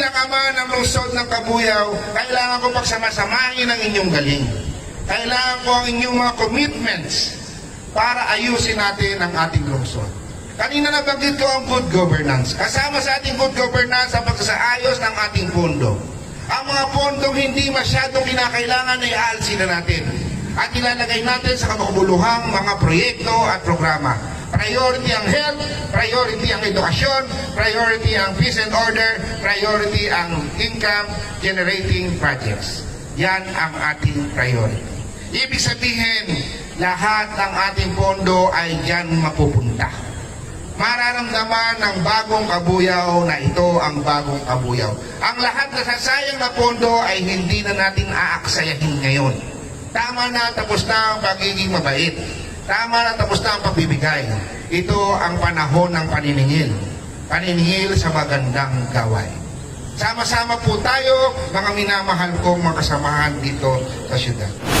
bilang ama ng lungsod ng Kabuyaw, kailangan ko pagsamasamahin ang inyong galing. Kailangan ko ang inyong mga commitments para ayusin natin ang ating lungsod. Kanina nabanggit ko ang good governance. Kasama sa ating good governance ang pagsasaayos ng ating pondo. Ang mga pondong hindi masyadong kinakailangan ay aalsin na natin at ilalagay natin sa kamakabuluhang mga proyekto at programa. Priority ang health, priority ang edukasyon, priority ang peace and order, priority ang income generating projects. Yan ang ating priority. Ibig sabihin, lahat ng ating pondo ay dyan mapupunta. Mararamdaman ng bagong kabuyaw na ito ang bagong kabuyaw. Ang lahat na sasayang na pondo ay hindi na natin aaksayahin ngayon. Tama na, tapos na ang pagiging mabait. Tama na, tapos na ang pagbibigay. Ito ang panahon ng paniningil. Paniningil sa magandang gawain. Sama-sama po tayo, mga minamahal kong mga kasamahan dito sa syudad.